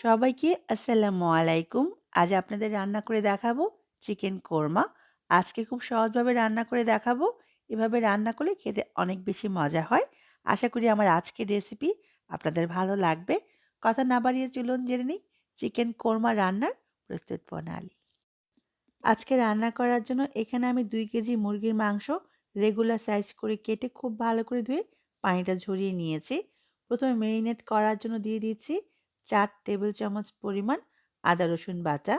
সবাইকে আসসালামু আলাইকুম। আজ আপনাদের রান্না করে দেখাবো চিকেন কোরমা। আজকে খুব সহজভাবে রান্না করে দেখাবো। এভাবে রান্না করলে খেতে অনেক বেশি মজা হয়। আশা করি আমার আজকের রেসিপি আপনাদের ভালো লাগবে। কথা না বাড়িয়ে চলুন জেনে নিই চিকেন কোরমা রান্নার প্রস্তুত প্রণালী। আজকে রান্না করার জন্য এখানে আমি দুই কেজি মুরগির মাংস রেগুলার সাইজ করে কেটে খুব ভালো করে ধুয়ে পানিটা ঝরিয়ে নিয়েছি। প্রথমে মেরিনেট করার জন্য দিয়ে দিচ্ছি ৪ টেবিল চামচ পরিমাণ আদা রসুন বাটা।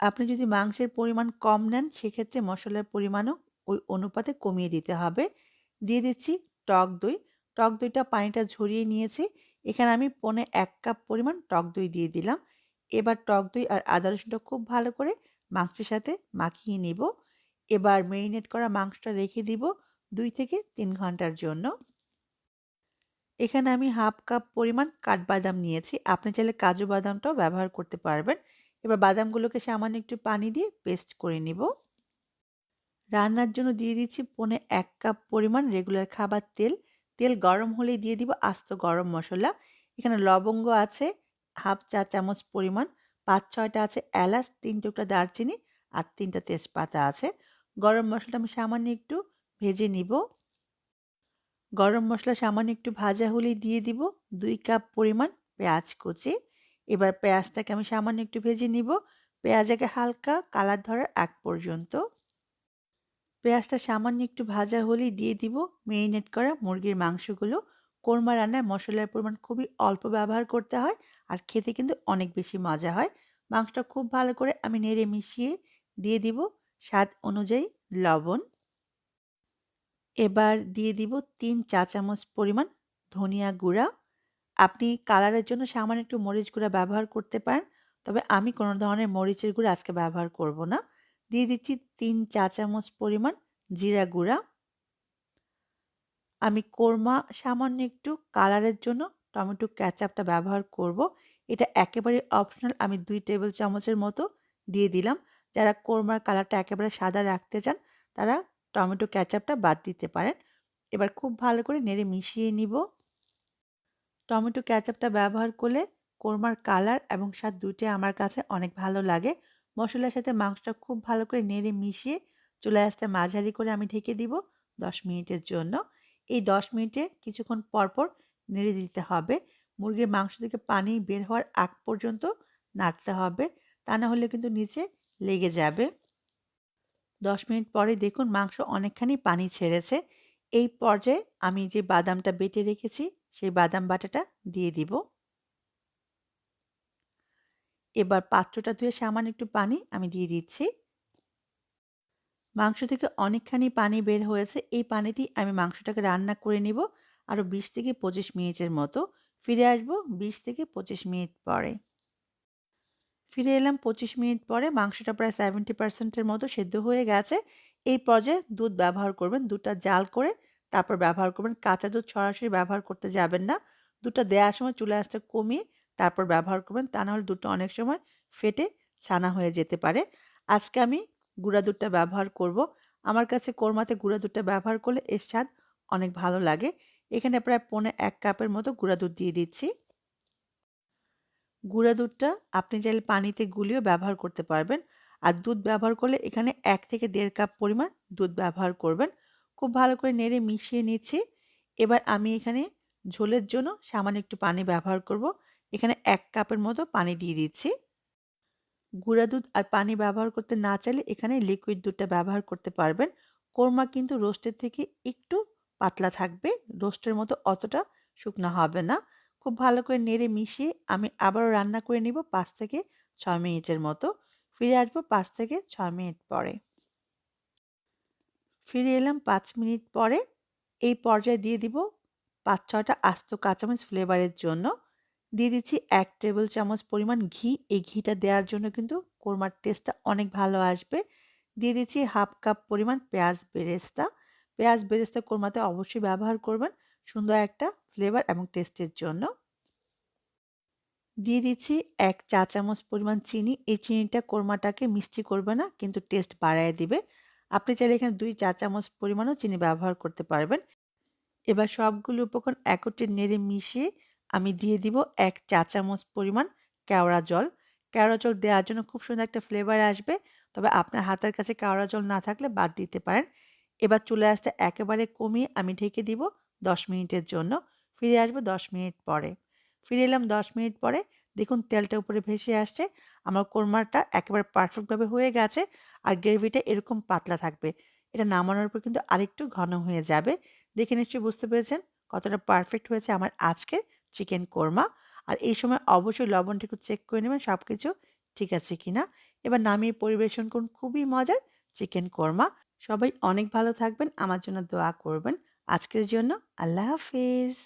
আপনি যদি মাংসের পরিমাণ কম নেন, সেক্ষেত্রে মশলার পরিমাণও ওই অনুপাতে কমিয়ে দিতে হবে। দিয়ে দিচ্ছি টক দই। টক দইটা পানিটা ঝরিয়ে নিয়েছি। এখানে আমি পৌনে ১ কাপ পরিমাণ টক দই দিয়ে দিলাম। এবার টক দই আর আদা রসুনটা খুব ভালো করে মাংসের সাথে মাখিয়ে নিব। এবার মেরিনেট করা মাংসটা রেখে দিব দুই থেকে তিন ঘণ্টার জন্য। এখানে আমি হাফ কাপ পরিমাণ কাঠবাদাম নিয়েছি। আপনি চাইলে কাজু বাদামটাও ব্যবহার করতে পারবেন। এবার বাদামগুলোকে সামান্য একটু পানি দিয়ে পেস্ট করে নিব। রান্নার জন্য দিয়ে দিচ্ছি পৌনে ১ কাপ পরিমাণ রেগুলার খাবার তেল। তেল গরম হলেই দিয়ে দিব আস্ত গরম মশলা এখানে লবঙ্গ আছে হাফ চা চামচ পরিমাণ, ৫-৬টা আছে এলাচ, তিন টুকরা দারচিনি আর ৩টা তেজপাতা আছে। গরম মসলাটা আমি সামান্য একটু ভেজে নিব। গরম মশলা সামান্য একটু ভাজা হলেই দিয়ে দিব দুই কাপ পরিমাণ পেঁয়াজ কুচি। এবার পেঁয়াজটাকে আমি সামান্য একটু ভেজে নিব। পেঁয়াজটাকে হালকা কালার ধরার আগ পর্যন্ত। পেঁয়াজটা সামান্য একটু ভাজা হলেই দিয়ে দিব মেরিনেট করা মুরগির মাংসগুলো। কোরমা রান্নায় মশলার পরিমাণ খুবই অল্প ব্যবহার করতে হয় আর খেতে কিন্তু অনেক বেশি মজা হয়। মাংসটা খুব ভালো করে আমি নেড়ে মিশিয়ে দিয়ে দিব স্বাদ অনুযায়ী লবণ। এবার দিয়ে দিব তিন চা চামচ পরিমাণ ধনিয়া গুঁড়া। আপনি কালারের জন্য সামান্য একটু মরিচ গুঁড়া ব্যবহার করতে পারেন। তবে আমি কোনো ধরনের মরিচের গুঁড়া আজকে ব্যবহার করব না। দিয়ে দিচ্ছি তিন চা চামচ পরিমাণ জিরা গুঁড়া। আমি কোরমা সামান্য একটু কালারের জন্য টমেটো ক্যাচাপটা ব্যবহার করব। এটা একেবারে অপশনাল আমি দুই টেবিল চামচের মতো দিয়ে দিলাম। যারা কোরমার কালারটা একেবারে সাদা রাখতে চান, তারা টমেটো ক্যাচাপটা বাদ দিতে পারেন। এবার খুব ভালো করে নেড়ে মিশিয়ে নিব। টমেটো ক্যাচাপটা ব্যবহার করলে কোরমার কালার এবং স্বাদ দুটোই আমার কাছে অনেক ভালো লাগে। মশলার সাথে মাংসটা খুব ভালো করে নেড়ে মিশিয়ে চুলায় আসতে মাঝারি করে আমি ঢেকে দিব ১০ মিনিটের জন্য। এই ১০ মিনিটে কিছুক্ষণ পরপর নেড়ে দিতে হবে। মুরগির মাংস থেকে পানি বের হওয়ার আগ পর্যন্ত নাড়তে হবে। তা না হলে কিন্তু নিচে লেগে যাবে। ১০ মিনিট পরে দেখুন মাংস অনেকখানি পানি ছেড়েছে। এই পর্যায়ে আমি যে বাদামটা বেটে রেখেছি, সেই বাদাম বাটাটা দিয়ে দিব। এবার পাত্রটা ধুয়ে সামান্য একটু পানি আমি দিয়ে দিচ্ছি। মাংস থেকে অনেকখানি পানি বের হয়েছে। এই পানিতেই আমি মাংসটাকে রান্না করে নিব আরও ২০ থেকে ২৫ মিনিটের মতো। ফিরে আসব ২০ থেকে ২৫ মিনিট পরে। ফিরে এলাম ২৫ মিনিট পরে, মাংসটা প্রায় সেভেন্টি পার্সেন্টের মতো সেদ্ধ হয়ে গেছে। এই পর্যায়ে দুধ ব্যবহার করবেন। দুধটা জাল করে, তারপর ব্যবহার করবেন। কাঁচা দুধ সরাসরি ব্যবহার করতে যাবেন না। দুধটা দেওয়ার সময় চুলার আঁচটা কমিয়ে, তারপর ব্যবহার করবেন। তা নাহলে দুধটা অনেক সময় ফেটে ছানা হয়ে যেতে পারে। আজকে আমি গুঁড়া দুধটা ব্যবহার করব। আমার কাছে কোরমাতে গুঁড়া দুধটা ব্যবহার করলে এর স্বাদ অনেক ভালো লাগে। এখানে প্রায় পৌনে এক কাপের মতো গুঁড়া দুধ দিয়ে দিচ্ছি। গুঁড়া দুধটা আপনি চাইলে পানিতে গুলিয়েও ব্যবহার করতে পারবেন। আর দুধ ব্যবহার করলে এখানে এক থেকে দেড় কাপ পরিমাণ দুধ ব্যবহার করবেন। খুব ভালো করে নেড়ে মিশিয়ে নিচ্ছি। এবার আমি এখানে ঝোলের জন্য সামান্য একটু পানি ব্যবহার করব। এখানে এক কাপের মতো পানি দিয়ে দিচ্ছি। গুঁড়া দুধ আর পানি ব্যবহার করতে না চাইলে এখানে লিকুইড দুধটা ব্যবহার করতে পারবেন। কোরমা কিন্তু রোস্টের থেকে একটু পাতলা থাকবে। রোস্টের মতো অতটা শুকনা হবে না। খুব ভালো করে নেড়ে মিশিয়ে আমি আবারও রান্না করে নিব পাঁচ থেকে ছয় মিনিটের মতো। ফিরে আসব পাঁচ থেকে ছয় মিনিট পরে। ফিরে এলাম পাঁচ মিনিট পরে। এই পর্যায়ে দিয়ে দিব ৫-৬টা আস্ত কাঁচামরিচ ফ্লেভারের জন্য। দিয়ে দিচ্ছি এক টেবিল চামচ পরিমাণ ঘি। এই ঘিটা দেওয়ার জন্য কিন্তু কোরমার টেস্টটা অনেক ভালো আসবে। দিয়ে দিচ্ছি হাফ কাপ পরিমাণ পেঁয়াজ বেরেস্তা। পেঁয়াজ বেরেস্তা কোরমাতে অবশ্যই ব্যবহার করবেন সুন্দর একটা ফ্লেভার এবং টেস্টের জন্য। দিয়ে দিচ্ছি এক চা চামচ পরিমাণ চিনি। এই চিনিটা কোরমাটাকে মিষ্টি করবে না, কিন্তু টেস্ট বাড়ায় দিবে। আপনি চাইলে এখানে দুই চা চামচ পরিমাণও চিনি ব্যবহার করতে পারবেন। এবার সবগুলো উপকরণ একত্রে নেড়ে মিশিয়ে আমি দিয়ে দিব এক চা চামচ পরিমাণ কেওড়া জল কেওড়া জল দেওয়ার জন্য খুব সুন্দর একটা ফ্লেভার আসবে, তবে আপনার হাতের কাছে কেওড়া জল না থাকলে বাদ দিতে পারেন এবার চুলা আঁচটা একেবারে কমিয়ে আমি ঢেকে দিব দশ মিনিটের জন্য ফিরে আসব দশ মিনিট পরে। ফিরে এলাম দশ মিনিট পরে, দেখুন তেলটা উপরে ভেসে আসছে, আমার কোরমাটা একেবারে পারফেক্টভাবে হয়ে গেছে আর গ্রেভিটা এরকম পাতলা থাকবে। এটা নামানোর পর কিন্তু আরেকটু ঘন হয়ে যাবে। দেখে নিশ্চয়ই বুঝতে পেরেছেন কতটা পারফেক্ট হয়েছে আমার আজকের চিকেন কোরমা। আর এই সময় অবশ্যই লবণটা একটু চেক করে নেবেন সব কিছু ঠিক আছে কিনা। এবার নামিয়ে পরিবেশন করুন, খুবই মজার চিকেন কোরমা। সবাই অনেক ভালো থাকবেন, আমার জন্য দোয়া করবেন। আজকের জন্য আল্লাহ হাফিজ।